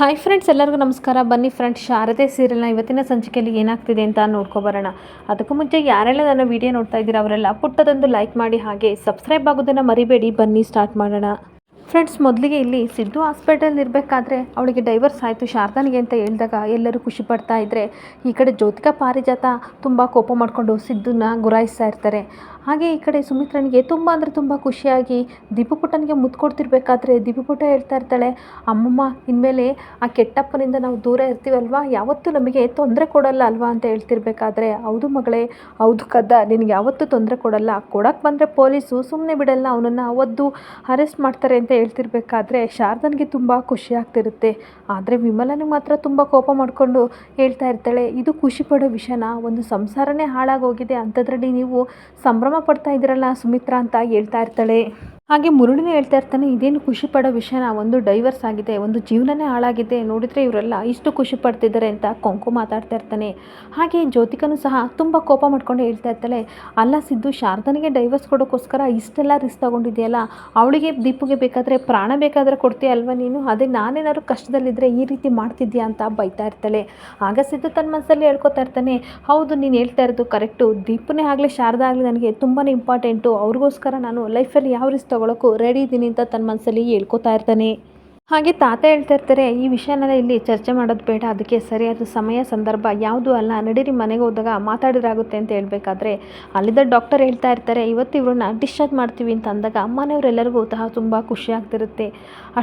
Hi friends ಎಲ್ಲರಿಗೂ ನಮಸ್ಕಾರ. ಬನ್ನಿ ಫ್ರೆಂಡ್ಸ್ ಶಾರದೆ ಸೀರಿಯಲ್ನ ಇವತ್ತಿನ ಸಂಚಿಕೆಯಲ್ಲಿ ಏನಾಗ್ತಿದೆ ಅಂತ ನೋಡ್ಕೊಬರೋಣ. ಅದಕ್ಕೂ ಮುಂಚೆ ಯಾರೆಲ್ಲ ನನ್ನ ವಿಡಿಯೋ ನೋಡ್ತಾ ಇದ್ದೀರಾ, ಅವರೆಲ್ಲ ಪುಟ್ಟದೊಂದು ಲೈಕ್ ಮಾಡಿ ಹಾಗೆ ಸಬ್ಸ್ಕ್ರೈಬ್ ಆಗೋದನ್ನು ಮರಿಬೇಡಿ. ಬನ್ನಿ ಸ್ಟಾರ್ಟ್ ಮಾಡೋಣ. ಫ್ರೆಂಡ್ಸ್ ಮೊದಲಿಗೆ ಇಲ್ಲಿ ಸಿದ್ದು ಹಾಸ್ಪಿಟಲ್ ಇರಬೇಕಾದ್ರೆ ಅವಳಿಗೆ ಡೈವರ್ಸ್ ಆಯಿತು. ಶಾರದಾನಿಗೆ ಅಂತ ಹೇಳಿದಾಗ ಎಲ್ಲರೂ ಖುಷಿ ಪಡ್ತಾ ಇದ್ದರೆ ಈ ಕಡೆ ಜ್ಯೋತಿಕಾ ಪಾರಿಜಾತ ತುಂಬ ಕೋಪ ಮಾಡಿಕೊಂಡು ಸಿದ್ದನ್ನ ಗುರಾಯಿಸ್ತಾ ಇರ್ತಾರೆ. ಹಾಗೆ ಈ ಕಡೆ ಸುಮಿತ್ರನಿಗೆ ತುಂಬ ಅಂದರೆ ತುಂಬ ಖುಷಿಯಾಗಿ ದೀಪಪುಟನಿಗೆ ಮುದ್ದು ಕೊಡ್ತಿರ್ಬೇಕಾದ್ರೆ ಹೇಳ್ತಾ ಇರ್ತಾಳೆ, ಅಮ್ಮಮ್ಮ, ಇನ್ಮೇಲೆ ಆ ಕೆಟ್ಟಪ್ಪನಿಂದ ನಾವು ದೂರ ಇರ್ತೀವಲ್ವಾ? ಯಾವತ್ತೂ ನಮಗೆ ತೊಂದರೆ ಕೊಡಲ್ಲ ಅಲ್ವಾ? ಅಂತ ಹೇಳ್ತಿರ್ಬೇಕಾದ್ರೆ, ಹೌದು ಮಗಳೇ, ಹೌದು ಕದ್ದ, ನಿನಗೆ ಯಾವತ್ತೂ ತೊಂದರೆ ಕೊಡಲ್ಲ. ಕೊಡಕ್ಕೆ ಬಂದರೆ ಪೊಲೀಸು ಸುಮ್ಮನೆ ಬಿಡಲ್ಲ, ಅವನನ್ನು ಒದ್ದು ಅರೆಸ್ಟ್ ಮಾಡ್ತಾರೆ ಅಂತ ಹೇಳ್ತಿರ್ಬೇಕಾದ್ರೆ ಶಾರದನಿಗೆ ತುಂಬ ಖುಷಿ ಆಗ್ತಿರುತ್ತೆ. ಆದರೆ ವಿಮಲನಿಗೆ ಮಾತ್ರ ತುಂಬ ಕೋಪ ಮಾಡಿಕೊಂಡು ಹೇಳ್ತಾ ಇರ್ತಾಳೆ, ಇದು ಖುಷಿ ಪಡೋ ವಿಷಯನ? ಒಂದು ಸಂಸಾರನೇ ಹಾಳಾಗೋಗಿದೆ. ಅಂಥದ್ರಲ್ಲಿ ನೀವು ಸಂಭ್ರಮ ಪಡ್ತಾ ಇದ್ದೀರಲ್ಲ ಸುಮಿತ್ರಾ ಅಂತ ಹೇಳ್ತಾ ಇರ್ತಾಳೆ. ಹಾಗೆ ಮುರುಳಿನೇ ಹೇಳ್ತಾ ಇರ್ತಾನೆ, ಇದೇನು ಖುಷಿ ಪಡೋ ವಿಷಯನ ಒಂದು ಡೈವರ್ಸ್ ಆಗಿದೆ, ಒಂದು ಜೀವನನೇ ಹಾಳಾಗಿದೆ, ನೋಡಿದರೆ ಇವರೆಲ್ಲ ಇಷ್ಟು ಖುಷಿ ಪಡ್ತಿದ್ದಾರೆ ಅಂತ ಕೊಂಕು ಮಾತಾಡ್ತಾ ಇರ್ತಾನೆ. ಹಾಗೆ ಜ್ಯೋತಿಕನು ಸಹ ತುಂಬ ಕೋಪ ಮಾಡ್ಕೊಂಡು ಹೇಳ್ತಾ ಇರ್ತಾಳೆ, ಅಲ್ಲ ಸಿದ್ದು, ಶಾರದನಿಗೆ ಡೈವರ್ಸ್ ಕೊಡೋಕ್ಕೋಸ್ಕರ ಇಷ್ಟೆಲ್ಲ ರಿಸ್ಕ್ ತಗೊಂಡಿದೆಯಲ್ಲ, ಅವಳಿಗೆ ದೀಪುಗೆ ಬೇಕಾದರೆ ಪ್ರಾಣ ಬೇಕಾದರೆ ಕೊಡ್ತೀಯ ಅಲ್ವಾ ನೀನು? ಅದೇ ನಾನೇನಾದ್ರು ಕಷ್ಟದಲ್ಲಿದ್ದರೆ ಈ ರೀತಿ ಮಾಡ್ತಿದ್ಯಾ ಅಂತ ಬೈತಾ ಇರ್ತಾಳೆ. ಆಗ ಸಿದ್ದು ತನ್ನ ಮನಸ್ಸಲ್ಲಿ ಹೇಳ್ಕೊತಾ ಇರ್ತಾನೆ, ಹೌದು, ನೀನು ಹೇಳ್ತಾ ಇರೋದು ಕರೆಕ್ಟು ದೀಪನೇ ಆಗಲಿ, ಶಾರದಾ ಆಗಲಿ, ನನಗೆ ತುಂಬಾ ಇಂಪಾರ್ಟೆಂಟು ಅವ್ರಿಗೋಸ್ಕರ ನಾನು ಲೈಫಲ್ಲಿ ಯಾವ ರಿಸ್ಕ್ ತೊಗೊಳಕ್ಕೂ ರೆಡಿ ಇದ್ದೀನಿ ಅಂತ ತನ್ನ ಮನಸ್ಸಲ್ಲಿ ಹೇಳ್ಕೊತಾ ಇರ್ತಾನೆ. ಹಾಗೆ ತಾತ ಹೇಳ್ತಾ ಇರ್ತಾರೆ, ಈ ವಿಷಯನೆಲ್ಲ ಇಲ್ಲಿ ಚರ್ಚೆ ಮಾಡೋದು ಬೇಡ, ಅದಕ್ಕೆ ಸರಿಯಾದ ಸಮಯ, ಸಂದರ್ಭ ಯಾವುದೂ ಅಲ್ಲ. ನಡೀರಿ, ಮನೆಗೆ ಹೋದಾಗ ಮಾತಾಡಿದ್ರಾಗುತ್ತೆ ಅಂತ ಹೇಳಬೇಕಾದ್ರೆ, ಅಲ್ಲಿದ್ದ ಡಾಕ್ಟರ್ ಹೇಳ್ತಾ ಇರ್ತಾರೆ, ಇವತ್ತು ಇವ್ರನ್ನ ಡಿಸ್ಚಾರ್ಜ್ ಮಾಡ್ತೀವಿ ಅಂತ ಅಂದಾಗ ಮನೆಯವರೆಲ್ಲರಿಗೂ ಸಹ ತುಂಬ ಖುಷಿ ಆಗ್ತಿರುತ್ತೆ.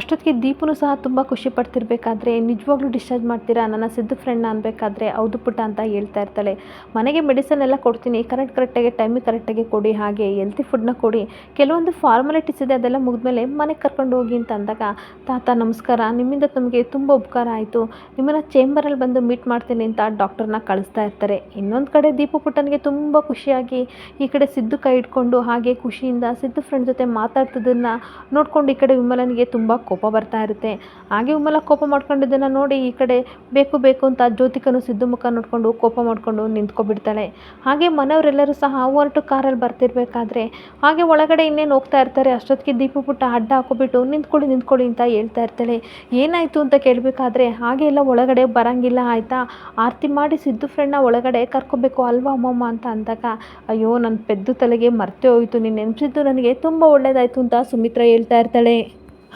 ಅಷ್ಟೊತ್ತಿಗೆ ದೀಪನು ಸಹ ತುಂಬ ಖುಷಿ ಪಡ್ತಿರ್ಬೇಕಾದ್ರೆ, ನಿಜವಾಗ್ಲೂ ಡಿಸ್ಚಾರ್ಜ್ ಮಾಡ್ತೀರಾ? ನನ್ನ ಸಿದ್ದು ಫ್ರೆಂಡ್ನ ಅನ್ಬೇಕಾದ್ರೆ ಹೌದು ಪುಟ್ಟ ಅಂತ ಹೇಳ್ತಾ ಇರ್ತಾಳೆ. ಮನೆಗೆ ಮೆಡಿಸನ್ ಎಲ್ಲ ಕೊಡ್ತೀನಿ ಕರೆಕ್ಟ್ ಕರೆಕ್ಟಾಗಿ ಟೈಮಿಗೆ ಕರೆಕ್ಟಾಗಿ ಕೊಡಿ, ಹಾಗೆ ಹೆಲ್ತಿ ಫುಡ್ನ ಕೊಡಿ. ಕೆಲವೊಂದು ಫಾರ್ಮಾಲಿಟೀಸ್ ಇದೆ, ಅದೆಲ್ಲ ಮುಗಿದ್ಮೇಲೆ ಮನೆಗೆ ಕರ್ಕೊಂಡು ಹೋಗಿ ಅಂತ ಅಂದಾಗ, ತಾತ ನಮಸ್ಕಾರ. ನಿಮ್ಮಿಂದ ನಮಗೆ ತುಂಬ ಉಪಕಾರ ಆಯಿತು. ನಿಮ್ಮನ್ನು ಚೇಂಬರಲ್ಲಿ ಬಂದು ಮೀಟ್ ಮಾಡ್ತೀನಿ ಅಂತ ಡಾಕ್ಟರ್ನ ಕಳಿಸ್ತಾ ಇರ್ತಾರೆ. ಇನ್ನೊಂದು ಕಡೆ ದೀಪು ಪುಟ್ಟನಿಗೆ ತುಂಬ ಖುಷಿಯಾಗಿ ಈ ಕಡೆ ಸಿದ್ದು ಕೈ ಇಟ್ಕೊಂಡು ಹಾಗೆ ಖುಷಿಯಿಂದ ಸಿದ್ದು ಫ್ರೆಂಡ್ ಜೊತೆ ಮಾತಾಡ್ತಿದ್ದನ್ನು ನೋಡ್ಕೊಂಡು ಈ ಕಡೆ ವಿಮಲನಿಗೆ ತುಂಬ ಕೋಪ ಬರ್ತಾ ಇರುತ್ತೆ. ಹಾಗೆ ವಿಮಲ ಕೋಪ ಮಾಡ್ಕೊಂಡಿದ್ದನ್ನು ನೋಡಿ ಈ ಕಡೆ ಬೇಕು ಬೇಕು ಅಂತ ಜ್ಯೋತಿಕನು ಸಿದ್ದು ಮುಖ ನೋಡಿಕೊಂಡು ಕೋಪ ಮಾಡಿಕೊಂಡು ನಿಂತ್ಕೊಬಿಡ್ತಾಳೆ. ಹಾಗೆ ಮನೆಯವರೆಲ್ಲರೂ ಸಹ ಹೊರಟು ಕಾರಲ್ಲಿ ಬರ್ತಿರ್ಬೇಕಾದ್ರೆ ಹಾಗೆ ಒಳಗಡೆ ಇನ್ನೇನು ಹೋಗ್ತಾ ಇರ್ತಾರೆ. ಅಷ್ಟೊತ್ತಿಗೆ ದೀಪು ಪುಟ್ಟ ಅಡ್ಡ ಹಾಕೊಬಿಟ್ಟು ನಿಂತ್ಕೊಳ್ಳಿ ನಿಂತ್ಕೊಳ್ಳಿ ಅಂತ ಹೇಳ್ತಾ ಇರ್ತಾಳೆ ಏನಾಯಿತು ಅಂತ ಕೇಳಬೇಕಾದ್ರೆ ಹಾಗೆ ಎಲ್ಲ ಒಳಗಡೆ ಬರಂಗಿಲ್ಲ ಆಯಿತಾ? ಆರತಿ ಮಾಡಿ ಸಿದ್ದು ಫ್ರೆಂಡ್ನ ಒಳಗಡೆ ಕರ್ಕೋಬೇಕು ಅಲ್ವಾ ಅಮ್ಮಮ್ಮ ಅಂತ ಅಂದಾಗ, ಅಯ್ಯೋ ನನ್ನ ಪೆದ್ದು ತಲೆಗೆ ಮರ್ತೇ ಹೋಯಿತು, ನೀನು ನೆನಪಿದ್ದು ನನಗೆ ತುಂಬ ಒಳ್ಳೇದಾಯಿತು ಅಂತ ಸುಮಿತ್ರ ಹೇಳ್ತಾ ಇರ್ತಾಳೆ.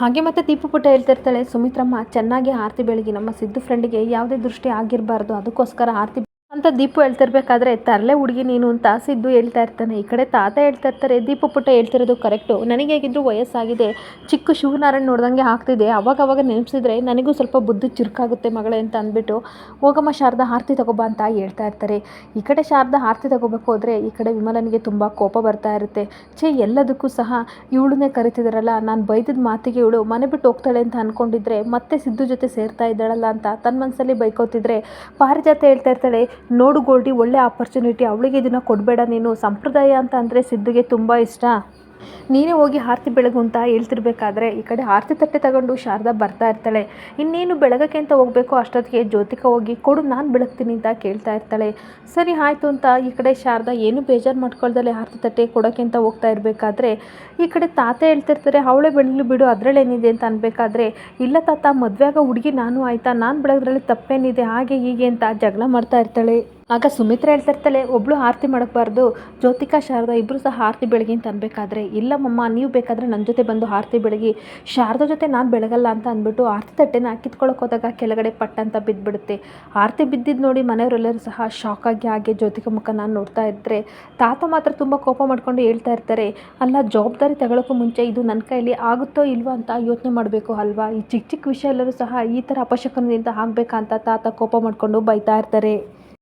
ಹಾಗೆ ಮತ್ತೆ ದೀಪು ಪುಟ್ಟ ಹೇಳ್ತಾ ಇರ್ತಾಳೆ, ಸುಮಿತ್ರಮ್ಮ, ಚೆನ್ನಾಗಿ ಆರತಿ ಬೆಳಗ್ಗೆ ನಮ್ಮ ಸಿದ್ದು ಫ್ರೆಂಡಿಗೆ ಯಾವುದೇ ದೃಷ್ಟಿ ಆಗಿರಬಾರ್ದು, ಅದಕ್ಕೋಸ್ಕರ ಆರತಿ ಅಂತ ದೀಪು ಹೇಳ್ತಿರ್ಬೇಕಾದ್ರೆ, ತರಲೆ ಹುಡುಗಿ ನೀನು ಅಂತ ಸಿದ್ದು ಹೇಳ್ತಾ ಇರ್ತಾನೆ. ಈ ಕಡೆ ತಾತ ಹೇಳ್ತಾ ಇರ್ತಾರೆ, ದೀಪು ಪುಟ್ಟ ಹೇಳ್ತಿರೋದು ಕರೆಕ್ಟು ನನಗೆ ಹೇಗಿದ್ರು ವಯಸ್ಸಾಗಿದೆ, ಚಿಕ್ಕ ಶಿವನಾರಾಯಣ ನೋಡ್ದಂಗೆ ಆಗ್ತಿದೆ. ಅವಾಗ ಅವಾಗ ನೆನೆಸಿದ್ರೆ ನನಗೂ ಸ್ವಲ್ಪ ಬುದ್ಧಿ ಚುರುಕಾಗುತ್ತೆ ಮಗಳೇ ಅಂತ ಅಂದ್ಬಿಟ್ಟು, ಹೋಗಮ್ಮ ಶಾರದಾ, ಆರತಿ ತಗೋಬಾ ಅಂತ ಹೇಳ್ತಾ ಇರ್ತಾರೆ. ಈ ಕಡೆ ಶಾರದಾ, ಆರತಿ ತಗೋಬೇಕು ಹೋದರೆ ಈ ಕಡೆ ವಿಮಲನಿಗೆ ತುಂಬ ಕೋಪ ಬರ್ತಾ ಇರುತ್ತೆ. ಛೇ, ಎಲ್ಲದಕ್ಕೂ ಸಹ ಇವಳನ್ನೇ ಕರಿತಿದಾರಲ್ಲ, ನಾನು ಬೈದಿದ್ದ ಮಾತಿಗೆ ಇವಳು ಮನೆ ಬಿಟ್ಟು ಹೋಗ್ತಾಳೆ ಅಂತ ಅಂದ್ಕೊಂಡಿದ್ರೆ ಮತ್ತೆ ಸಿದ್ದು ಜೊತೆ ಸೇರ್ತಾ ಇದ್ದಾಳಲ್ಲ ಅಂತ ತನ್ನ ಮನಸ್ಸಲ್ಲಿ ಬೈಕೋತಿದ್ರೆ, ಪಾರಿಜಾತ ಹೇಳ್ತಾ ಇರ್ತಾಳೆ ನೋಡು ಗೋಲ್ಡಿ ಒಳ್ಳೆ ಆಪರ್ಚುನಿಟಿ ಅವಳಿಗೆ ಇದನ್ನು ಕೊಡಬೇಡ ನೀನು. ಸಂಪ್ರದಾಯ ಅಂತ ಅಂದರೆ ಸಿದ್ದುಗೆ ತುಂಬ ಇಷ್ಟ. ನೀನೇ ಹೋಗಿ ಆರತಿ ಬೆಳಗು ಅಂತ ಹೇಳ್ತಿರ್ಬೇಕಾದ್ರೆ ಈ ಕಡೆ ಆರತಿ ತಟ್ಟೆ ತಗೊಂಡು ಶಾರದಾ ಬರ್ತಾ ಇರ್ತಾಳೆ. ಇನ್ನೇನು ಬೆಳಗಕ್ಕೆ ಅಂತ ಹೋಗಬೇಕು, ಅಷ್ಟೊತ್ತಿಗೆ ಜ್ಯೋತಿಕ ಹೋಗಿ ಕೊಡು, ನಾನು ಬೆಳಗ್ತೀನಿ ಅಂತ ಕೇಳ್ತಾ ಇರ್ತಾಳೆ. ಸರಿ, ಆಯಿತು ಅಂತ ಈ ಕಡೆ ಶಾರದಾ ಏನು ಬೇಜಾರು ಮಾಡ್ಕೊಳ್ದಲೆ ಆರತಿ ತಟ್ಟೆ ಕೊಡೋಕ್ಕೆ ಅಂತ ಹೋಗ್ತಾ ಇರಬೇಕಾದ್ರೆ, ಈ ಕಡೆ ತಾತ ಹೇಳ್ತಿರ್ತಾರೆ, ಅವಳೆ ಬೆಳಗ್ಲಿ ಬಿಡು, ಅದರಲ್ಲೇನಿದೆ ಅಂತ ಅನ್ಬೇಕಾದ್ರೆ, ಇಲ್ಲ ತಾತ, ಮದುವೆ ಆಗೋ ಹುಡುಗಿ ನಾನು ಆಯಿತಾ, ನಾನು ಬೆಳಗ್ರಲ್ಲಿ ತಪ್ಪೇನಿದೆ, ಹಾಗೆ ಹೀಗೆ ಅಂತ ಜಗಳ ಮಾಡ್ತಾ ಇರ್ತಾಳೆ. ಆಗ ಸುಮಿತ್ರ ಹೇಳ್ತಾ ಇರ್ತಾಳೆ ಒಬ್ಳು ಆರತಿ ಮಾಡಬಾರ್ದು ಜ್ಯೋತಿಕಾ, ಶಾರದಾ ಇಬ್ಬರು ಸಹ ಆರತಿ ಬೆಳಗಿ ಅಂತ ಅನ್ಬೇಕಾದ್ರೆ, ಇಲ್ಲ ಮಮ್ಮ, ನೀವು ಬೇಕಾದರೆ ನನ್ನ ಜೊತೆ ಬಂದು ಆರತಿ ಬೆಳಗಿ, ಶಾರದಾ ಜೊತೆ ನಾನು ಬೆಳಗಲ್ಲ ಅಂತ ಅಂದ್ಬಿಟ್ಟು ಆರತಿ ತಟ್ಟೆನ ಕಿತ್ಕೊಳ್ಳೋಕೆ ಹೋದಾಗ ಕೆಳಗಡೆ ಪಟ್ಟ ಅಂತ ಬಿದ್ದುಬಿಡುತ್ತೆ ಆರತಿ ಬಿದ್ದಿದ್ದು ನೋಡಿ ಮನೆಯವರೆಲ್ಲರೂ ಸಹ ಶಾಕ್ ಆಗಿ ಹಾಗೆ ಜ್ಯೋತಿಕಾ ಮುಖ ನಾನು ನೋಡ್ತಾ ಇದ್ದರೆ ತಾತ ಮಾತ್ರ ತುಂಬ ಕೋಪ ಮಾಡ್ಕೊಂಡು ಹೇಳ್ತಾ ಇರ್ತಾರೆ, ಅಲ್ಲ, ಜವಾಬ್ದಾರಿ ತಗೊಳ್ಳೋಕ್ಕೂ ಮುಂಚೆ ಇದು ನನ್ನ ಕೈಯಲ್ಲಿ ಆಗುತ್ತೋ ಇಲ್ವಾ ಅಂತ ಯೋಚನೆ ಮಾಡಬೇಕು ಅಲ್ವಾ? ಈ ಚಿಕ್ಕ ಚಿಕ್ಕ ವಿಷಯ ಎಲ್ಲರೂ ಸಹ ಈ ಥರ ಅಪಶಕನದಿಂದ ಆಗಬೇಕಂತ ತಾತ ಕೋಪ ಮಾಡಿಕೊಂಡು ಬೈತಾ ಇರ್ತಾರೆ.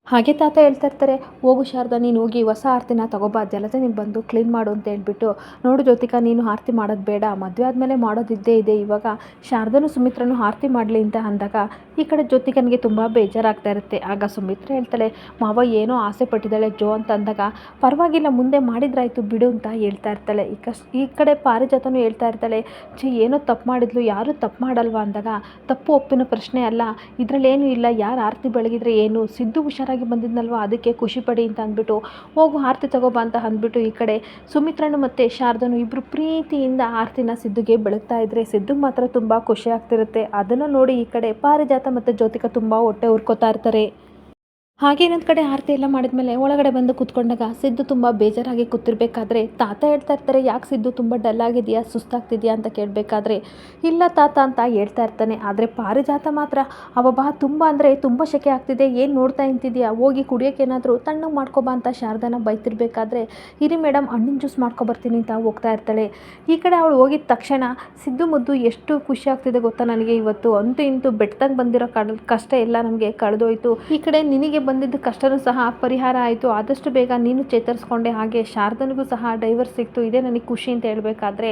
ಹಾಗೆ ತಾತ ಹೇಳ್ತಾ ಇರ್ತಾರೆ, ಹೋಗು ಶಾರದ, ನೀನು ಹೋಗಿ ಹೊಸ ಆರತಿನ ತಗೋಬಾ ಜಲಜ ನೀನು ಬಂದು ಕ್ಲೀನ್ ಮಾಡು ಅಂತ ಹೇಳ್ಬಿಟ್ಟು, ನೋಡು ಜ್ಯೋತಿಕಾ, ನೀನು ಆರತಿ ಮಾಡೋದು ಬೇಡ, ಮದುವೆ ಆದಮೇಲೆ ಮಾಡೋದಿದ್ದೇ ಇದೆ, ಇವಾಗ ಶಾರದನು ಸುಮಿತ್ರನು ಆರತಿ ಮಾಡಲಿ ಅಂತ ಅಂದಾಗ, ಈ ಕಡೆ ಜ್ಯೋತಿಕನಿಗೆ ತುಂಬ ಬೇಜಾರಾಗ್ತಾ ಇರುತ್ತೆ. ಆಗ ಸುಮಿತ್ರ ಹೇಳ್ತಾಳೆ, ಮಾವ, ಏನೋ ಆಸೆ ಪಟ್ಟಿದ್ದಾಳೆ ಜೋ ಅಂತ ಅಂದಾಗ, ಪರವಾಗಿಲ್ಲ, ಮುಂದೆ ಮಾಡಿದ್ರಾಯ್ತು ಬಿಡು ಅಂತ ಹೇಳ್ತಾ ಇರ್ತಾಳೆ. ಈ ಕಸ್, ಈ ಕಡೆ ಪಾರಿಜಾತನು ಹೇಳ್ತಾ ಇರ್ತಾಳೆ, ಛೇ, ಏನೋ ತಪ್ಪು ಮಾಡಿದ್ಲು, ಯಾರೂ ತಪ್ಪು ಮಾಡಲ್ವಾ? ಅಂದಾಗ, ತಪ್ಪು ಒಪ್ಪಿನ ಪ್ರಶ್ನೆ ಅಲ್ಲ, ಇದರಲ್ಲೇನೂ ಇಲ್ಲ, ಯಾರು ಆರತಿ ಬೆಳಗಿದ್ರೆ ಏನು? ಸಿದ್ದು ಹುಷಾರ ಹುಷಾರಾಗಿ ಬಂದಿದ್ನಲ್ವ? ಅದಕ್ಕೆ ಖುಷಿ ಪಡಿ ಅಂತ ಅಂದ್ಬಿಟ್ಟು, ಹೋಗು ಆರತಿ ತಗೋಬಾ ಅಂತ ಅಂದ್ಬಿಟ್ಟು ಈ ಕಡೆ ಸುಮಿತ್ರನು ಮತ್ತು ಶಾರದನು ಇಬ್ಬರು ಪ್ರೀತಿಯಿಂದ ಆರತಿನ ಸಿದ್ದುಗೆ ಬೆಳಗ್ತಾ ಇದ್ರೆ ಸಿದ್ದು ಮಾತ್ರ ತುಂಬ ಖುಷಿ ಆಗ್ತಿರುತ್ತೆ. ಅದನ್ನು ನೋಡಿ ಈ ಕಡೆ ಪಾರಿಜಾತ ಮತ್ತು ಜ್ಯೋತಿಕ ತುಂಬ ಹೊಟ್ಟೆ ಉರ್ಕೋತಾ ಇರ್ತಾರೆ. ಹಾಗೆ ಇನ್ನೊಂದು ಕಡೆ ಆರತಿ ಎಲ್ಲ ಮಾಡಿದ್ಮೇಲೆ ಒಳಗಡೆ ಬಂದು ಕೂತ್ಕೊಂಡಾಗ ಸಿದ್ದು ತುಂಬ ಬೇಜಾರಾಗಿ ಕೂತಿರ್ಬೇಕಾದ್ರೆ, ತಾತ ಹೇಳ್ತಾ ಇರ್ತಾರೆ, ಯಾಕೆ ಸಿದ್ದು ತುಂಬ ಡಲ್ ಆಗಿದೆಯಾ, ಸುಸ್ತಾಗ್ತಿದೆಯಾ ಅಂತ ಕೇಳಬೇಕಾದ್ರೆ? ಇಲ್ಲ ತಾತ ಅಂತ ಹೇಳ್ತಾ ಇರ್ತಾನೆ. ಆದರೆ ಪಾರಿಜಾತ ಮಾತ್ರ ಅವಬಾ ತುಂಬ ಅಂದರೆ ತುಂಬ ಶೆಕೆ ಆಗ್ತಿದೆ, ಏನು ನೋಡ್ತಾ ನಿಂತಿದೆಯಾ, ಹೋಗಿ ಕುಡಿಯೋಕೆ ಏನಾದರೂ ತಣ್ಣಗೆ ಮಾಡ್ಕೊಬಾ ಅಂತ ಶಾರದಾನ ಬೈತಿರ್ಬೇಕಾದ್ರೆ, ಇರಿ ಮೇಡಮ್ ಹಣ್ಣಿನ ಜ್ಯೂಸ್ ಮಾಡ್ಕೊಬರ್ತೀನಿ ಅಂತ ಹೋಗ್ತಾ ಇರ್ತಾಳೆ. ಈ ಕಡೆ ಅವಳು ಹೋಗಿದ ತಕ್ಷಣ ಸಿದ್ದು ಮುದ್ದು ಎಷ್ಟು ಖುಷಿ ಆಗ್ತಿದೆ ಗೊತ್ತಾ ನನಗೆ ಇವತ್ತು. ಅಂತೂ ಇಂತೂ ಬೆಟ್ಟದಾಗ ಬಂದಿರೋ ಕಷ್ಟ ಎಲ್ಲ ನಮಗೆ ಕಳೆದೋಯ್ತು. ಈ ಕಡೆ ನಿನಗೆ ಬಂದಿದ್ದ ಕಷ್ಟನೂ ಸಹ ಪರಿಹಾರ ಆಯಿತು. ಆದಷ್ಟು ಬೇಗ ನೀನು ಚೇತರಿಸ್ಕೊಂಡೆ ಹಾಗೆ ಶಾರದನಿಗೂ ಸಹ ಡೈವರ್ ಸಿಕ್ತು. ಇದೇ ನನಗೆ ಖುಷಿ ಅಂತ ಹೇಳಬೇಕಾದ್ರೆ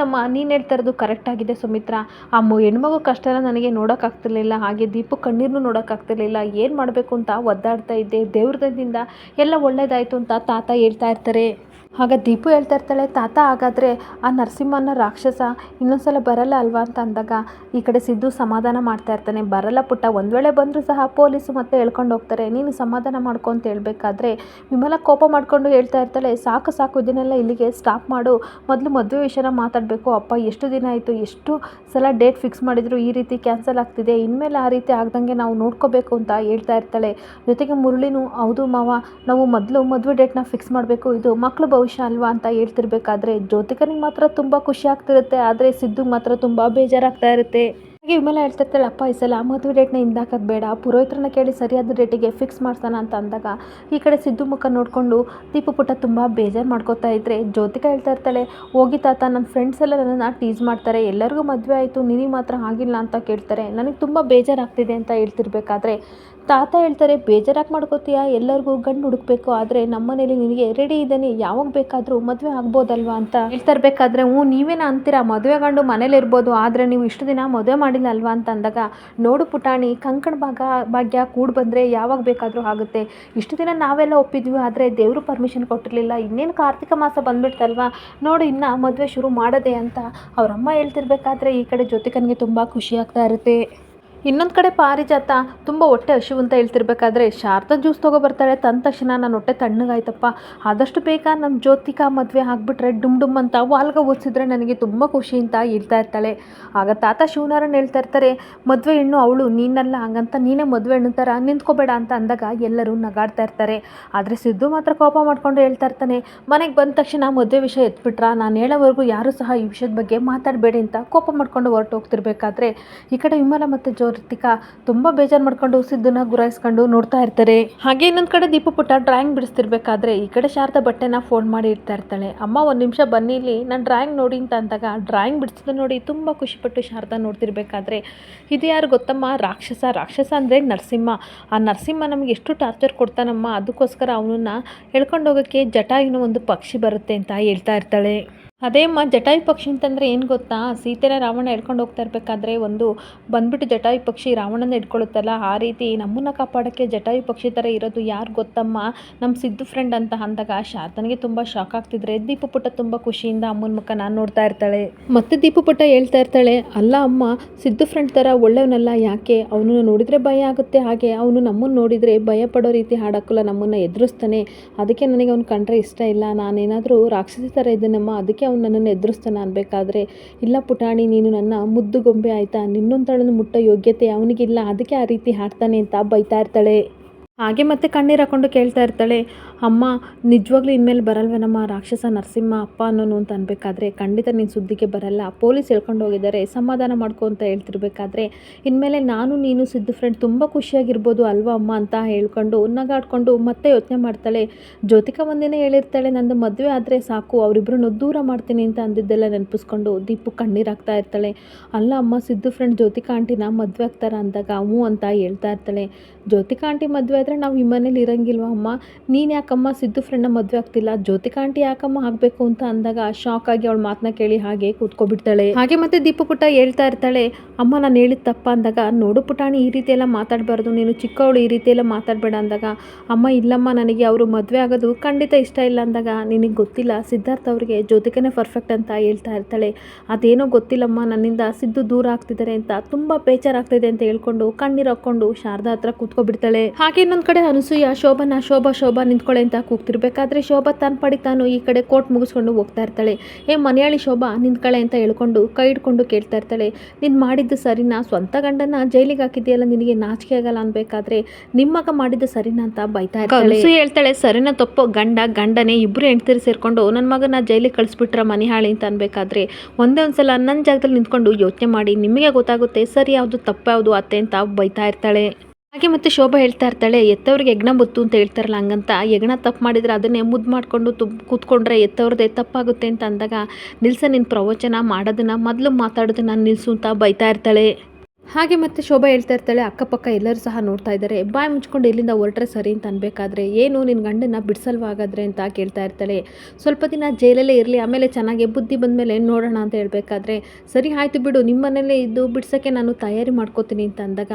ನಮ್ಮ ನೀನು ಹೇಳ್ತಾ ಇರೋದು ಕರೆಕ್ಟ್ ಆಗಿದೆ ಸುಮಿತ್ರ. ಆ ಹೆಣ್ಮಗು ಕಷ್ಟನ ನನಗೆ ನೋಡೋಕ್ಕಾಗ್ತಿರ್ಲಿಲ್ಲ, ಹಾಗೆ ದೀಪು ಕಣ್ಣೀರನ್ನು ನೋಡೋಕ್ಕಾಗ್ತಿರ್ಲಿಲ್ಲ. ಏನು ಮಾಡಬೇಕು ಅಂತ ಒದ್ದಾಡ್ತಾ ಇದ್ದೆ. ದೇವ್ರದಿಂದ ಎಲ್ಲ ಒಳ್ಳೇದಾಯಿತು ಅಂತ ತಾತ ಹೇಳ್ತಾ ಇರ್ತಾರೆ. ಆಗ ದೀಪು ಹೇಳ್ತಾ ಇರ್ತಾಳೆ, ತಾತ, ಹಾಗಾದರೆ ಆ ನರಸಿಂಹನ ರಾಕ್ಷಸ ಇನ್ನೊಂದ್ಸಲ ಬರಲ್ಲ ಅಲ್ವಾ? ಅಂತ ಅಂದಾಗ, ಈ ಕಡೆ ಸಿದ್ದು ಸಮಾಧಾನ ಮಾಡ್ತಾ ಇರ್ತಾನೆ, ಬರಲ್ಲ ಪುಟ್ಟ, ಒಂದು ವೇಳೆ ಬಂದರೂ ಸಹ ಪೊಲೀಸು ಮತ್ತೆ ಹೇಳ್ಕೊಂಡು ಹೋಗ್ತಾರೆ, ನೀನು ಸಮಾಧಾನ ಮಾಡ್ಕೊ ಅಂತ ಹೇಳ್ಬೇಕಾದ್ರೆ ವಿಮಲ ಕೋಪ ಮಾಡಿಕೊಂಡು ಹೇಳ್ತಾ ಇರ್ತಾಳೆ, ಸಾಕು ಸಾಕು, ಇದನ್ನೆಲ್ಲ ಇಲ್ಲಿಗೆ ಸ್ಟಾಪ್ ಮಾಡು, ಮೊದಲು ಮದುವೆ ವಿಷಯನ ಮಾತಾಡಬೇಕು, ಅಪ್ಪ ಎಷ್ಟು ದಿನ ಆಯಿತು, ಎಷ್ಟು ಸಲ ಡೇಟ್ ಫಿಕ್ಸ್ ಮಾಡಿದ್ರು, ಈ ರೀತಿ ಕ್ಯಾನ್ಸಲ್ ಆಗ್ತಿದೆ, ಇನ್ಮೇಲೆ ಆ ರೀತಿ ಆಗ್ದಂಗೆ ನಾವು ನೋಡ್ಕೋಬೇಕು ಅಂತ ಹೇಳ್ತಾ ಇರ್ತಾಳೆ, ಜೊತೆಗೆ ಮುರುಳಿನೂ, ಹೌದು ಮಾವ, ನಾವು ಮೊದಲು ಮದುವೆ ಡೇಟ್ನ ಫಿಕ್ಸ್ ಮಾಡಬೇಕು, ಇದು ಮಕ್ಕಳು ಭವಿಷ್ಯ ಅಲ್ವಾ ಅಂತ ಹೇಳ್ತಿರ್ಬೇಕಾದ್ರೆ ಜ್ಯೋತಿಕನಿಗೆ ಮಾತ್ರ ತುಂಬ ಖುಷಿ ಆಗ್ತಿರುತ್ತೆ, ಆದರೆ ಸಿದ್ದುಗೆ ಮಾತ್ರ ತುಂಬ ಬೇಜಾರಾಗ್ತಾ ಇರುತ್ತೆ. ಹಾಗೆ ವಿಮಲ ಹೇಳ್ತಾ ಇರ್ತಾಳೆ, ಅಪ್ಪ, ಈ ಮದುವೆ ಡೇಟ್ನ ಹಿಂದಾಕೋದು ಬೇಡ, ಪುರೋಹಿತ್ರನ ಕೇಳಿ ಸರಿಯಾದ ಡೇಟಿಗೆ ಫಿಕ್ಸ್ ಮಾಡ್ತಾನ ಅಂತ ಅಂದಾಗ ಈ ಕಡೆ ಸಿದ್ದು ಮುಖ ನೋಡಿಕೊಂಡು ದೀಪು ಪುಟ್ಟ ತುಂಬ ಬೇಜಾರು ಮಾಡ್ಕೋತಾ ಇದ್ರೆ ಜ್ಯೋತಿಕ ಹೇಳ್ತಾ ಇರ್ತಾಳೆ, ಹೋಗಿ ತಾತ ನನ್ನ ಫ್ರೆಂಡ್ಸ್ ಎಲ್ಲ ನನ್ನನ್ನು ಟೀಸ್ ಮಾಡ್ತಾರೆ, ಎಲ್ಲರಿಗೂ ಮದುವೆ ಆಯಿತು ನಿನಗೆ ಮಾತ್ರ ಆಗಿಲ್ಲ ಅಂತ ಕೇಳ್ತಾರೆ. ನನಗೆ ತುಂಬ ಬೇಜಾರಾಗ್ತಿದೆ ಅಂತ ಹೇಳ್ತಿರ್ಬೇಕಾದ್ರೆ ತಾತ ಹೇಳ್ತಾರೆ, ಬೇಜಾರಾಗಿ ಮಾಡ್ಕೋತೀಯ? ಎಲ್ಲರಿಗೂ ಗಂಡು ಹುಡುಕ್ಬೇಕು, ಆದರೆ ನಮ್ಮನೇಲಿ ನಿನಗೆ ರೆಡಿ ಇದ್ದಾನೆ, ಯಾವಾಗ ಬೇಕಾದರೂ ಮದುವೆ ಆಗ್ಬೋದಲ್ವಾ ಅಂತ ಹೇಳ್ತಾ ಇರ್ಬೇಕಾದ್ರೆ ಹ್ಞೂ, ನೀವೇನ ಅಂತೀರಾ? ಮದುವೆ ಗಂಡು ಮನೇಲಿ ಇರ್ಬೋದು, ಆದರೆ ನೀವು ಇಷ್ಟು ದಿನ ಮದುವೆ ಮಾಡಿಲ್ಲ ಅಲ್ವಾ ಅಂತ ಅಂದಾಗ, ನೋಡು ಪುಟಾಣಿ, ಕಂಕಣ ಭಾಗ, ಭಾಗ್ಯ ಕೂಡಿ ಬಂದರೆ ಯಾವಾಗ ಬೇಕಾದರೂ ಆಗುತ್ತೆ. ಇಷ್ಟು ದಿನ ನಾವೆಲ್ಲ ಒಪ್ಪಿದ್ವಿ, ಆದರೆ ದೇವರು ಪರ್ಮಿಷನ್ ಕೊಟ್ಟಿರಲಿಲ್ಲ. ಇನ್ನೇನು ಕಾರ್ತಿಕ ಮಾಸ ಬಂದ್ಬಿಡ್ತಲ್ವಾ? ನೋಡು, ಇನ್ನು ಮದುವೆ ಶುರು ಮಾಡದೆ ಅಂತ ಅವರಮ್ಮ ಹೇಳ್ತಿರ್ಬೇಕಾದ್ರೆ ಈ ಕಡೆ ಜೊತೆಗನಿಗೆ ತುಂಬ ಖುಷಿ ಆಗ್ತಾ ಇರುತ್ತೆ. ಇನ್ನೊಂದು ಕಡೆ ಪಾರಿಜಾತ ತುಂಬ ಹೊಟ್ಟೆ ಹಸಿವು ಅಂತ ಹೇಳ್ತಿರ್ಬೇಕಾದ್ರೆ ಶಾರದಾ ಜ್ಯೂಸ್ ತೊಗೊಬರ್ತಾಳೆ ತಂದ ತಕ್ಷಣ ನನ್ನ ಹೊಟ್ಟೆ ತಣ್ಣಗಾಯ್ತಪ್ಪ. ಆದಷ್ಟು ಬೇಗ ನಮ್ಮ ಜ್ಯೋತಿಕಾ ಮದುವೆ ಆಗಿಬಿಟ್ರೆ ಡುಮ್ ಡುಮ್ ಅಂತ ವಾಲ್ಗ ಓದಿಸಿದ್ರೆ ನನಗೆ ತುಂಬ ಖುಷಿ ಅಂತ ಹೇಳ್ತಾ ಇರ್ತಾಳೆ. ಆಗ ತಾತ ಶಿವನಾರಾಯಣ ಹೇಳ್ತಾ ಇರ್ತಾರೆ, ಮದುವೆ ಹೆಣ್ಣು ಅವಳು, ನೀನಲ್ಲ ಹಂಗಂತ ನೀನೇ ಮದುವೆ ಹೆಣ್ಣು ಥರ ನಿಂತ್ಕೋಬೇಡ ಅಂತ ಅಂದಾಗ ಎಲ್ಲರೂ ನಗಾಡ್ತಾ ಇರ್ತಾರೆ. ಆದರೆ ಸಿದ್ದು ಮಾತ್ರ ಕೋಪ ಮಾಡ್ಕೊಂಡು ಹೇಳ್ತಾ ಇರ್ತಾನೆ, ಮನೆಗೆ ಬಂದ ತಕ್ಷಣ ಮದುವೆ ವಿಷಯ ಎತ್ಬಿಟ್ರ? ನಾನು ಹೇಳೋವರೆಗೂ ಯಾರೂ ಸಹ ಈ ವಿಷಯದ ಬಗ್ಗೆ ಮಾತಾಡಬೇಡಿ ಅಂತ ಕೋಪ ಮಾಡ್ಕೊಂಡು ಹೊರಟು ಹೋಗ್ತಿರ್ಬೇಕಾದ್ರೆ ಈ ಕಡೆ ವಿಮಲ ಮತ್ತು ಜ್ಯೋತಿಕಾ ತುಂಬ ಬೇಜಾರು ಮಾಡ್ಕೊಂಡು ಸಿದ್ದನ್ನ ಗುರಾಯಿಸ್ಕೊಂಡು ನೋಡ್ತಾ ಇರ್ತಾರೆ. ಹಾಗೆ ಇನ್ನೊಂದು ಕಡೆ ದೀಪ ಪುಟ್ಟ ಡ್ರಾಯಿಂಗ್ ಬಿಡಿಸ್ತಿರ್ಬೇಕಾದ್ರೆ ಈ ಕಡೆ ಶಾರದಾ ಬಟ್ಟೆನ ಫೋನ್ ಮಾಡಿ ಇರ್ತಾ ಇರ್ತಾಳೆ. ಅಮ್ಮ, ಒಂದು ನಿಮಿಷ ಬನ್ನಿ ಇಲ್ಲಿ. ನಾನು ಡ್ರಾಯಿಂಗ್ ನೋಡಿ ಅಂತ ಅಂದಾಗ ಡ್ರಾಯಿಂಗ್ ಬಿಡಿಸಿದ ನೋಡಿ ತುಂಬ ಖುಷಿಪಟ್ಟು ಶಾರದಾ ನೋಡ್ತಿರ್ಬೇಕಾದ್ರೆ, ಇದು ಯಾರು ಗೊತ್ತಮ್ಮ? ರಾಕ್ಷಸ. ರಾಕ್ಷಸ ಅಂದರೆ ನರಸಿಂಹ. ಆ ನರಸಿಂಹ ನಮಗೆ ಎಷ್ಟು ಟಾರ್ಚರ್ ಕೊಡ್ತಾನಮ್ಮ? ಅದಕ್ಕೋಸ್ಕರ ಅವನನ್ನ ಎಳ್ಕೊಂಡು ಹೋಗೋಕ್ಕೆ ಇನ್ನೂ ಒಂದು ಪಕ್ಷಿ ಬರುತ್ತೆ ಅಂತ ಹೇಳ್ತಾ ಇರ್ತಾಳೆ. ಅದೇ ಅಮ್ಮ ಜಟಾಯು ಪಕ್ಷಿ ಅಂತಂದರೆ ಏನು ಗೊತ್ತಾ? ಸೀತೆನ ರಾವಣ ಎಳ್ಕೊಂಡು ಹೋಗ್ತಾ ಇರಬೇಕಾದ್ರೆ ಒಂದು ಬಂದ್ಬಿಟ್ಟು ಜಟಾಯು ಪಕ್ಷಿ ರಾವಣನ ಇಟ್ಕೊಳುತ್ತಲ್ಲ ಆ ರೀತಿ ನಮ್ಮನ್ನು ಕಾಪಾಡೋಕ್ಕೆ ಜಟಾಯು ಪಕ್ಷಿ ಥರ ಇರೋದು ಯಾರು ಗೊತ್ತಮ್ಮ? ನಮ್ಮ ಸಿದ್ದು ಫ್ರೆಂಡ್ ಅಂತ ಅಂದಾಗ ಶಾರ್ತನಿಗೆ ತುಂಬ ಶಾಕ್ ಆಗ್ತಿದ್ರೆ ದೀಪು ಪುಟ್ಟ ತುಂಬ ಖುಷಿಯಿಂದ ಅಮ್ಮನ ಮುಖ ನಾನು ನೋಡ್ತಾ ಇರ್ತಾಳೆ. ಮತ್ತೆ ದೀಪು ಪುಟ್ಟ ಹೇಳ್ತಾ ಇರ್ತಾಳೆ, ಅಲ್ಲ ಅಮ್ಮ, ಸಿದ್ದು ಫ್ರೆಂಡ್ ಥರ ಒಳ್ಳೆಯವನಲ್ಲ ಯಾಕೆ? ಅವನು ನೋಡಿದರೆ ಭಯ ಆಗುತ್ತೆ ಹಾಗೆ, ಅವನು ನಮ್ಮನ್ನು ನೋಡಿದರೆ ಭಯ ಪಡೋ ರೀತಿ ಹಾಡಕ್ಕಲ್ಲ ನಮ್ಮನ್ನು ಎದುರಿಸ್ತಾನೆ. ಅದಕ್ಕೆ ನನಗೆ ಅವ್ನು ಕಂಡ್ರೆ ಇಷ್ಟ ಇಲ್ಲ, ನಾನೇನಾದರೂ ರಾಕ್ಷಸಿ ಥರ ಇದ್ದೇನಮ್ಮ? ಅದಕ್ಕೆ ಅವ್ನು ನನ್ನನ್ನು ಎದುರಿಸ್ತಾನೆ ಅನ್ಬೇಕಾದ್ರೆ, ಇಲ್ಲ ಪುಟಾಣಿ, ನೀನು ನನ್ನ ಮುದ್ದುಗೊಂಬೆ ನಿನ್ನೊಂದು ತಳನು ಮುಟ್ಟೋ ಯೋಗ್ಯತೆ ಅವನಿಗಿಲ್ಲ. ಅದಕ್ಕೆ ಆ ರೀತಿ ಹಾಡ್ತಾನೆ ಅಂತ ಬೈತಾ ಇರ್ತಾಳೆ. ಹಾಗೆ ಮತ್ತೆ ಕಣ್ಣೀರು ಹಾಕೊಂಡು ಕೇಳ್ತಾ ಇರ್ತಾಳೆ, ಅಮ್ಮ, ನಿಜವಾಗ್ಲೂ ಇನ್ಮೇಲೆ ಬರಲ್ವೇನಮ್ಮ ರಾಕ್ಷಸ ನರಸಿಂಹ ಅಪ್ಪ ಅನ್ನೋನು ಅಂತ ಅನ್ಬೇಕಾದ್ರೆ, ಖಂಡಿತ ನೀನು ಸುದ್ದಿಗೆ ಬರಲ್ಲ. ಪೊಲೀಸ್ ಹೇಳ್ಕೊಂಡು ಹೋಗಿದ್ದಾರೆ, ಸಮಾಧಾನ ಮಾಡ್ಕೊ ಅಂತ ಹೇಳ್ತಿರ್ಬೇಕಾದ್ರೆ, ಇನ್ಮೇಲೆ ನಾನು ನೀನು ಸಿದ್ದು ಫ್ರೆಂಡ್ ತುಂಬ ಖುಷಿಯಾಗಿರ್ಬೋದು ಅಲ್ವಾ ಅಮ್ಮ? ಅಂತ ಹೇಳ್ಕೊಂಡು ನಗಾಡ್ಕೊಂಡು ಮತ್ತೆ ಯೋಚನೆ ಮಾಡ್ತಾಳೆ. ಜ್ಯೋತಿಕಾ ಒಂದಿನ ಹೇಳಿರ್ತಾಳೆ, ನಂದು ಮದುವೆ ಆದರೆ ಸಾಕು ಅವರಿಬ್ಬರನ್ನು ದೂರ ಮಾಡ್ತೀನಿ ಅಂತ ಅಂದಿದ್ದೆಲ್ಲ ನೆನಪಿಸ್ಕೊಂಡು ದೀಪು ಕಣ್ಣೀರು ಹಾಕ್ತಾ ಇರ್ತಾಳೆ. ಅಲ್ಲ ಅಮ್ಮ, ಸಿದ್ದು ಫ್ರೆಂಡ್ ಜ್ಯೋತಿಕಾ ಆಂಟಿನ ಮದುವೆ ಆಗ್ತಾರ ಅಂದಾಗ? ಹ್ಞೂ ಅಂತ ಹೇಳ್ತಾ ಇರ್ತಾಳೆ. ಜ್ಯೋತಿಕಾ ಆಂಟಿ ಮದುವೆ ಆದರೆ ನಾವು ಈ ಮನೇಲಿ ಇರಂಗಿಲ್ವಾ ಅಮ್ಮ? ನೀನು ಯಾಕಮ್ಮ ಸಿದ್ದು ಫ್ರೆಂಡ್ನ ಮದುವೆ ಆಗ್ತಿಲ್ಲ? ಜ್ಯೋತಿಕಾ ಆಂಟಿ ಯಾಕಮ್ಮ ಆಗಬೇಕು ಅಂತ ಅಂದಾಗ ಶಾಕ್ ಆಗಿ ಅವಳ ಮಾತನ್ನ ಕೇಳಿ ಹಾಗೆ ಕೂತ್ಕೊಬಿಡ್ತಾಳೆ. ಹಾಗೆ ಮತ್ತೆ ದೀಪು ಪುಟ್ಟ ಹೇಳ್ತಾ ಇರ್ತಾಳೆ, ಅಮ್ಮ, ನಾನು ಹೇಳಿದ ತಪ್ಪ ಅಂದಾಗ, ನೋಡು ಪುಟಾಣಿ, ಈ ರೀತಿ ಎಲ್ಲ ಮಾತಾಡಬಾರ್ದು, ನೀನು ಚಿಕ್ಕವಳು ಈ ರೀತಿ ಎಲ್ಲ ಮಾತಾಡಬೇಡ ಅಂದಾಗ, ಅಮ್ಮ, ಇಲ್ಲಮ್ಮ, ನನಗೆ ಅವರು ಮದುವೆ ಆಗೋದು ಖಂಡಿತ ಇಷ್ಟ ಇಲ್ಲ ಅಂದಾಗ, ನಿನಗೆ ಗೊತ್ತಿಲ್ಲ, ಸಿದ್ಧಾರ್ಥ ಅವರಿಗೆ ಜ್ಯೋತಿಕನೇ ಪರ್ಫೆಕ್ಟ್ ಅಂತ ಹೇಳ್ತಾ ಇರ್ತಾಳೆ. ಅದೇನೋ ಗೊತ್ತಿಲ್ಲಮ್ಮ, ನನ್ನಿಂದ ಸಿದ್ದು ದೂರ ಆಗ್ತಿದ್ದಾರೆ ಅಂತ, ತುಂಬ ಬೇಜಾರಾಗ್ತಿದೆ ಅಂತ ಹೇಳ್ಕೊಂಡು ಕಣ್ಣೀರು ಹಾಕ್ಕೊಂಡು ಶಾರದಾ ಹತ್ರ ಕೂತ್ಕೊಬಿಡ್ತಾಳೆ. ಹಾಗೆ ಇನ್ನೊಂದು ಕಡೆ ಅನಸೂಯ, ಶೋಭನ, ಶೋಭಾ ಶೋಭಾ ನಿಂತ್ಕೊಳ್ಳೆ ಅಂತ ಕೂಗ್ತಿರ್ಬೇಕಾದ್ರೆ ಶೋಭಾ ತನ್ನ ಪಡಿ ತಾನು ಈ ಕಡೆ ಕೋರ್ಟ್ ಮುಗಿಸ್ಕೊಂಡು ಹೋಗ್ತಾ ಇರ್ತಾಳೆ. ಏ ಮನೆಯಾಳಿ ಶೋಭಾ ನಿಂತ್ಕೊಳ್ಳೆ ಅಂತ ಹೇಳ್ಕೊಂಡು ಕೈ ಹಿಡ್ಕೊಂಡು ಕೇಳ್ತಾ ಇರ್ತಾಳೆ. ನೀನು ಮಾಡಿದ್ದು ಸರಿನಾ? ಸ್ವಂತ ಗಂಡನ ಜೈಲಿಗೆ ಹಾಕಿದೆಯಲ್ಲ, ನಿನಗೆ ನಾಚಿಕೆ ಆಗಲ್ಲ ಅನ್ಬೇಕಾದ್ರೆ ನಿಮ್ಮಗ ಮಾಡಿದ್ದು ಸರಿನಾ ಅಂತ ಬೈತಾ ಇರ್ತಾಳೆ. ಅನಸೂಯ ಹೇಳ್ತಾಳೆ, ಸರಿನಾ ತಪ್ಪು, ಗಂಡ, ಗಂಡನೇ ಇಬ್ಬರು ಹೆಂಡ್ತಿರು ಸೇರ್ಕೊಂಡು ನನ್ನ ಮಗನ ಜೈಲಿಗೆ ಕಳಿಸ್ಬಿಟ್ರ ಮನೆ ಹಾಳಿ ಅಂತ ಅನ್ಬೇಕಾದ್ರೆ ಒಂದೇ ಒಂದ್ಸಲ ನನ್ನ ಜಾಗದಲ್ಲಿ ನಿಂತ್ಕೊಂಡು ಯೋಚನೆ ಮಾಡಿ ನಿಮಗೆ ಗೊತ್ತಾಗುತ್ತೆ ಸರಿ ಯಾವುದು ತಪ್ಪು ಯಾವುದು ಅತ್ತೆ ಅಂತ ಬೈತಾ ಇರ್ತಾಳೆ. ಹಾಗೆ ಮತ್ತೆ ಶೋಭಾ ಹೇಳ್ತಾ ಇರ್ತಾಳೆ, ಎತ್ತವ್ರಿಗೆ ಯಜ್ಞ ಬುತ್ತು ಅಂತ ಹೇಳ್ತಾರಲ್ಲ ಹಂಗಂತ, ಯಜ್ಞ ತಪ್ಪು ಮಾಡಿದ್ರೆ ಅದನ್ನೇ ಮುದ್ದು ಮಾಡಿಕೊಂಡು ತುಪ್ ಕೂತ್ಕೊಂಡ್ರೆ ಎತ್ತವ್ರದ್ದೇ ತಪ್ಪಾಗುತ್ತೆ ಅಂತ ಅಂದಾಗ, ನಿಲ್ಸ ನಿನ್ನ ಪ್ರವಚನ, ಮಾಡೋದನ್ನ, ಮೊದಲು ಮಾತಾಡೋದನ್ನು ನಿಲ್ಸು ಅಂತ ಬೈತಾ ಇರ್ತಾಳೆ. ಹಾಗೆ ಮತ್ತೆ ಶೋಭಾ ಹೇಳ್ತಾ ಇರ್ತಾಳೆ, ಅಕ್ಕಪಕ್ಕ ಎಲ್ಲರೂ ಸಹ ನೋಡ್ತಾ ಇದ್ದಾರೆ. ಬಾಯಿ ಮುಚ್ಕೊಂಡು ಎಲ್ಲಿಂದ ಹೊರಟ್ರೆ ಸರಿ ಅಂತ ಅನ್ಬೇಕಾದ್ರೆ, ಏನು ನಿನ್ನ ಗಂಡನ ಬಿಡಿಸಲ್ವ ಹಾಗಾದ್ರೆ ಅಂತ ಕೇಳ್ತಾ ಇರ್ತಾಳೆ. ಸ್ವಲ್ಪ ದಿನ ಜೈಲಲ್ಲೇ ಇರಲಿ, ಆಮೇಲೆ ಚೆನ್ನಾಗಿ ಬುದ್ಧಿ ಬಂದಮೇಲೆ ನೋಡೋಣ ಅಂತ ಹೇಳ್ಬೇಕಾದ್ರೆ, ಸರಿ ಆಯಿತು ಬಿಡು ನಿಮ್ಮ ಮನೇಲೇ ಇದ್ದು ಬಿಡ್ಸೋಕ್ಕೆ ನಾನು ತಯಾರಿ ಮಾಡ್ಕೋತೀನಿ ಅಂತ ಅಂದಾಗ,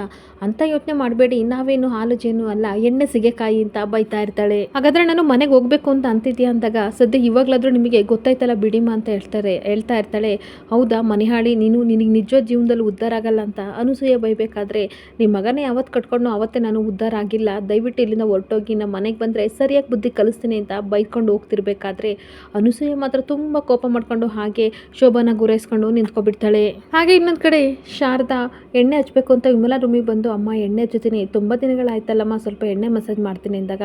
ಅಂತ ಯೋಚನೆ ಮಾಡಬೇಡಿ, ನಾವೇನು ಹಾಲು ಜೇನು ಅಲ್ಲ, ಎಣ್ಣೆ ಸಿಗೆಕಾಯಿ ಅಂತ ಬೈತಾ ಇರ್ತಾಳೆ. ಹಾಗಾದ್ರೆ ನಾನು ಮನೆಗೆ ಹೋಗ್ಬೇಕು ಅಂತ ಅಂತಿದ್ಯಾ ಅಂದಾಗ, ಸದ್ಯ ಇವಾಗ್ಲಾದರೂ ನಿಮಗೆ ಗೊತ್ತಾಯ್ತಲ್ಲ ಬಿಡಿಮ ಅಂತ ಹೇಳ್ತಾರೆ, ಹೇಳ್ತಾ ಇರ್ತಾಳೆ. ಹೌದಾ ಮನೆಹಾಳಿ, ನೀನು ನಿನಗೆ ನಿಜ ಜೀವನದಲ್ಲಿ ಉದ್ಧಾರ ಆಗಲ್ಲ ಅಂತ ಅನುಸೂಯ ಬೈಬೇಕಾದ್ರೆ ನಿಮ್ಮ ಮಗನೇ ಯಾವತ್ತು ಕಟ್ಕೊಂಡು ಅವತ್ತೇ ನಾನು ಉದ್ಧಾರ ಆಗಿಲ್ಲ. ದಯವಿಟ್ಟು ಇಲ್ಲಿಂದ ಹೊರಟೋಗಿ ನಮ್ಮ ಮನೆಗೆ ಬಂದರೆ ಸರಿಯಾಗಿ ಬುದ್ಧಿ ಕಲಿಸ್ತೀನಿ ಅಂತ ಬೈಕೊಂಡು ಹೋಗ್ತಿರ್ಬೇಕಾದ್ರೆ ಅನಸೂಯ ಮಾತ್ರ ತುಂಬ ಕೋಪ ಮಾಡ್ಕೊಂಡು ಹಾಗೆ ಶೋಭಾನ ಗುರೈಸ್ಕೊಂಡು ನಿಂತ್ಕೊಬಿಡ್ತಾಳೆ. ಹಾಗೆ ಇನ್ನೊಂದು ಕಡೆ ಶಾರದಾ ಎಣ್ಣೆ ಹಚ್ಚಬೇಕು ಅಂತ ವಿಮಲಾ ರೂಮಿ ಬಂದು, ಅಮ್ಮ, ಎಣ್ಣೆ ಹಚ್ಚುತ್ತೀನಿ. ತುಂಬ ದಿನಗಳಾಯ್ತಲ್ಲಮ್ಮ, ಸ್ವಲ್ಪ ಎಣ್ಣೆ ಮಸಾಜ್ ಮಾಡ್ತೀನಿ ಅಂದಾಗ,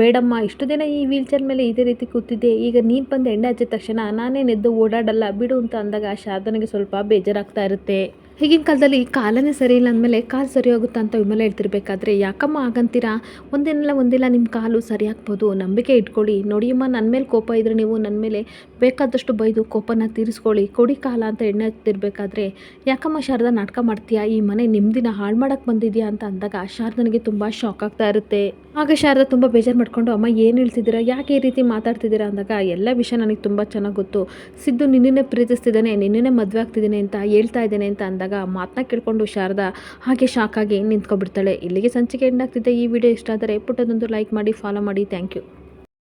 ಬೇಡಮ್ಮ, ಇಷ್ಟು ದಿನ ಈ ವೀಲ್ ಚೇರ್ ಮೇಲೆ ಇದೇ ರೀತಿ ಕೂತಿದ್ದೆ. ಈಗ ನೀನು ಬಂದು ಎಣ್ಣೆ ಹಚ್ಚಿದ ತಕ್ಷಣ ನಾನೇ ನೆದ್ದು ಓಡಾಡಲ್ಲ, ಬಿಡು ಅಂತ ಅಂದಾಗ ಶಾರದನಿಗೆ ಸ್ವಲ್ಪ ಬೇಜಾರಾಗ್ತಾ ಇರುತ್ತೆ. ಈಗಿನ ಕಾಲದಲ್ಲಿ ಕಾಲನೇ ಸರಿ ಇಲ್ಲ ಅಂದಮೇಲೆ ಕಾಲು ಸರಿ ಹೋಗುತ್ತಾ ಅಂತ ವಿಮಲ ಹೇಳ್ತಿರ್ಬೇಕಾದ್ರೆ, ಯಾಕಮ್ಮ ಆಗಂತೀರಾ ಒಂದಿನಲ್ಲ ಒಂದಿಲ್ಲ ನಿಮ್ಮ ಕಾಲು ಸರಿ ಆಗ್ಬೋದು, ನಂಬಿಕೆ ಇಟ್ಕೊಳ್ಳಿ. ನೋಡಿಯಮ್ಮ ನನ್ನ ಮೇಲೆ ಕೋಪ ಇದ್ರೆ ನೀವು ನನ್ನ ಮೇಲೆ ಬೇಕಾದಷ್ಟು ಬೈದು ಕೋಪನ ತೀರಿಸ್ಕೊಳ್ಳಿ. ಕೊಡಿ ಕಾಲ ಅಂತ ಎಣ್ಣೆ ಹತ್ತಿರ್ಬೇಕಾದ್ರೆ ಯಾಕಮ್ಮ ಶಾರದಾ ನಾಟಕ ಮಾಡ್ತೀಯಾ? ಈ ಮನೆ ನಿಮ್ಮದಿನ ಹಾಳು ಮಾಡೋಕ್ಕೆ ಬಂದಿದೆಯಾ ಅಂತ ಅಂದಾಗ ಶಾರದನಿಗೆ ತುಂಬ ಶಾಕ್ ಆಗ್ತಾ ಇರುತ್ತೆ. ಆಗ ಶಾರದಾ ತುಂಬ ಬೇಜಾರು ಮಾಡಿಕೊಂಡು, ಅಮ್ಮ, ಏನು ಹೇಳ್ತಿದ್ದೀರಾ? ಯಾಕೆ ಈ ರೀತಿ ಮಾತಾಡ್ತಿದ್ದೀರಾ? ಅಂದಾಗ, ಎಲ್ಲ ವಿಷಯ ನನಗೆ ತುಂಬ ಚೆನ್ನಾಗಿ ಗೊತ್ತು. ಸಿದ್ದು ನಿನ್ನೇ ಪ್ರೀತಿಸ್ತಿದ್ದಾನೆ ನಿನ್ನೇ ಮದುವೆ ಆಗ್ತಿದ್ದೀನಿ ಅಂತ ಹೇಳ್ತಾ ಇದ್ದೇನೆ ಅಂತ ಅಂದಾಗ ಮಾತನ್ನ ಕೇಳ್ಕೊಂಡು ಶಾರದಾ ಹಾಗೆ ಶಾಕ್ ಆಗಿ ನಿಂತ್ಕೊಬಿಡ್ತಾಳೆ ಇಲ್ಲಿಗೆ ಸಂಚಿಕೆ ಎಂಡಾಗ್ತಿದ್ದೆ ಈ ವಿಡಿಯೋ ಇಷ್ಟ ಆದರೆ ಪುಟ್ಟದೊಂದು ಲೈಕ್ ಮಾಡಿ ಫಾಲೋ ಮಾಡಿ. Thank you